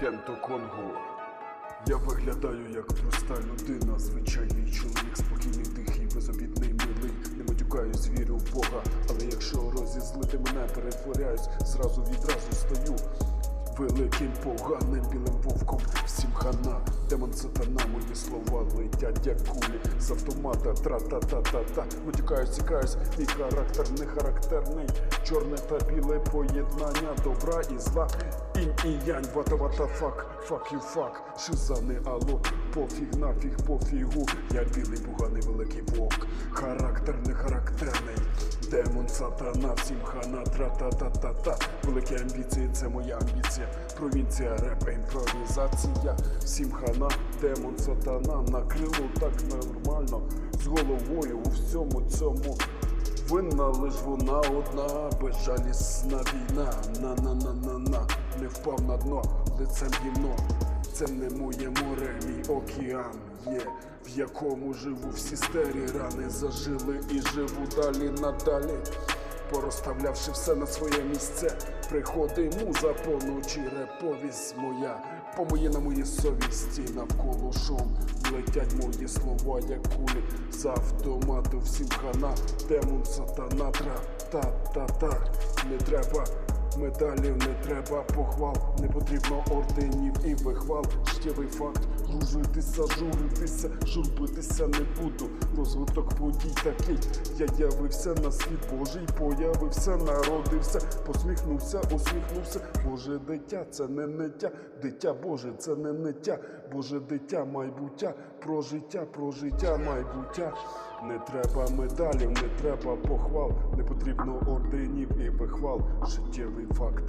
Кенто Конго. Я виглядаю як проста людина, звичайний чоловік, спокійний, тихий, безобідний, милий. Не матюкаюсь, вірю в Бога. Але якщо розізлити мене, перетворяюсь, зразу відразу стаю. Великим поганим білим вовком. Всім хана, демон сатана, мої слова летять як кулі з автомата, тра-та-та-та-та. Утікаюсь, цікаюсь, мій характер не характерний. Чорне та біле поєднання добра і зла. Інь і янь, вата вата фак, фак ю фак шизани, алло, пофіг нафіг, пофігу. Я білий поганий великий вовк, характер не характерний. Демон сатана, всім хана, тра-та-та-та-та Великі амбіції, це моя амбіція. Провінція, реп, імпровізація. Всім хана, демон сатана. Накрило так нормально. З головою у всьому цьому Винна лиш вона одна, безжалісна війна. На-на-на-на-на, не впав на дно, лицем гімно Це не моє море, мій океан є, в якому живу всі стері рани зажили і живу далі надалі. Порозставлявши все на своє місце, приходить муза поночі, реповість моя, по моє на моїй совісті навколо шум летять мої слова, як кулі з автомату всім хана, демон сатана, тра та та та не треба. Медалів не треба похвал, не потрібно орденів і вихвал. Життєвий факт, дружитися, журитися, журбитися не буду. Розвиток подій такий. Я явився на світ Божий, появився, народився, посміхнувся, усміхнувся. Боже дитя, це не ниття, дитя Боже, це не ниття, Боже дитя, майбуття, про життя, про життя, майбуття. Не треба медалів, не треба похвал, не потрібно орденів і вихвал. Життєвий факт.